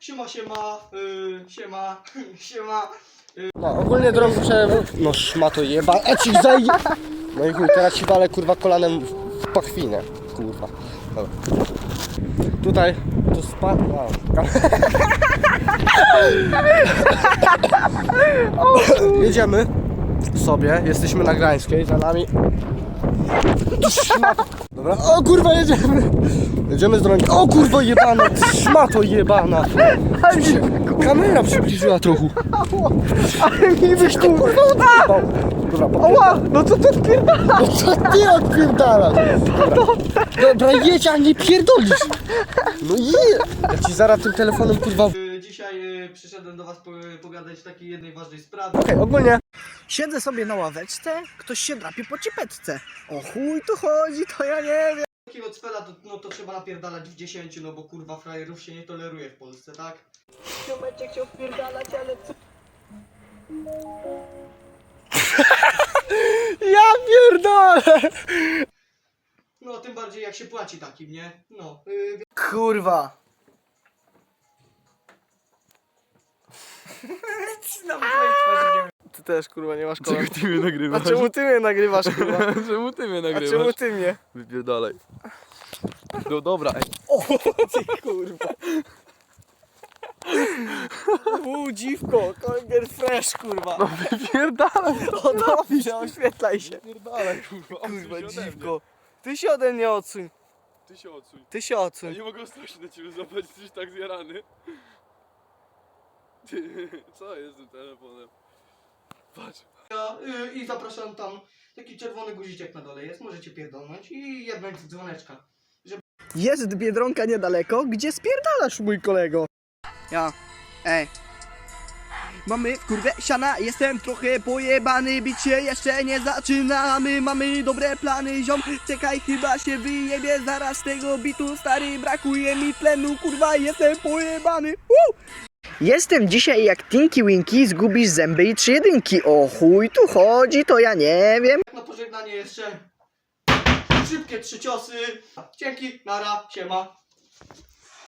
Siema, siema, yy, siema, siema. No, ogólnie drąg przełębu. No szmato jeba, a ci zaj... No i chuj, teraz ci walę kurwa kolanem w pachwinę. Kurwa. Dobra. Tutaj, tu spadł. Jedziemy sobie, jesteśmy na Grańskiej, za nami. Dobra. O kurwa, jedziemy. Jedziemy z drogą. O kurwa jebana, szmato jebana. Kamera przybliżyła trochę. Ale mi byś ty kurwa odjebał. Dobra, po... Ła, no co ty odpierdalasz? No co ty odpierdalasz? Dobra, Dobra jedź, a nie pierdolisz. No je. Ja ci zaraz tym telefonem kurwa... Yy, dzisiaj yy, przyszedłem do was po, pogadać w takiej jednej ważnej sprawie. Okej, ogólnie Siedzę sobie na ławeczce, ktoś się drapie po cipetce. O chuj tu chodzi, to ja nie wiem. Takiego cpela to, no to trzeba napierdalać w 10, no bo kurwa frajerów się nie toleruje w Polsce, tak? Będzie chciał wpierdalać, ale co? Ja pierdolę! No tym bardziej jak się płaci takim, nie? No, yy, Kurwa. Też kurwa nie masz kolan. ty mnie A nagrywasz? czemu ty mnie nagrywasz kurwa? czemu ty mnie A nagrywasz? czemu ty mnie? Wypierdalaj. No dobra, ej. O ty kurwa. U dziwko, Kolger Fresh kurwa. No wypierdalaj. O dobrze, oświetlaj się. Wypierdalaj, kurwa. Kurwa dziwko. Ty się ode mnie odsuń. Ty się odsuń. Ty się Ja odsuń. nie mogę ostrożnie na ciebie złapać, jesteś tak zjarany. Ty, co jest z tym telefonem? Patrz. ja, yy, I zapraszam tam, taki czerwony guziczek na dole jest, możecie pierdolnąć i jednąć z dzwoneczka. Jest Biedronka niedaleko, gdzie spierdalasz mój kolego? Ja. Ej. Mamy kurwę siana, jestem trochę pojebany, bić się jeszcze nie zaczynamy, mamy dobre plany, ziom, czekaj, chyba się wyjebie zaraz z tego bitu, stary, brakuje mi tlenu, kurwa, jestem pojebany, Woo! Jestem dzisiaj jak Tinky Winky, zgubisz zęby i trzy jedynki, o chuj tu chodzi, to ja nie wiem. Na pożegnanie jeszcze szybkie trzy ciosy. Dzięki, nara, siema.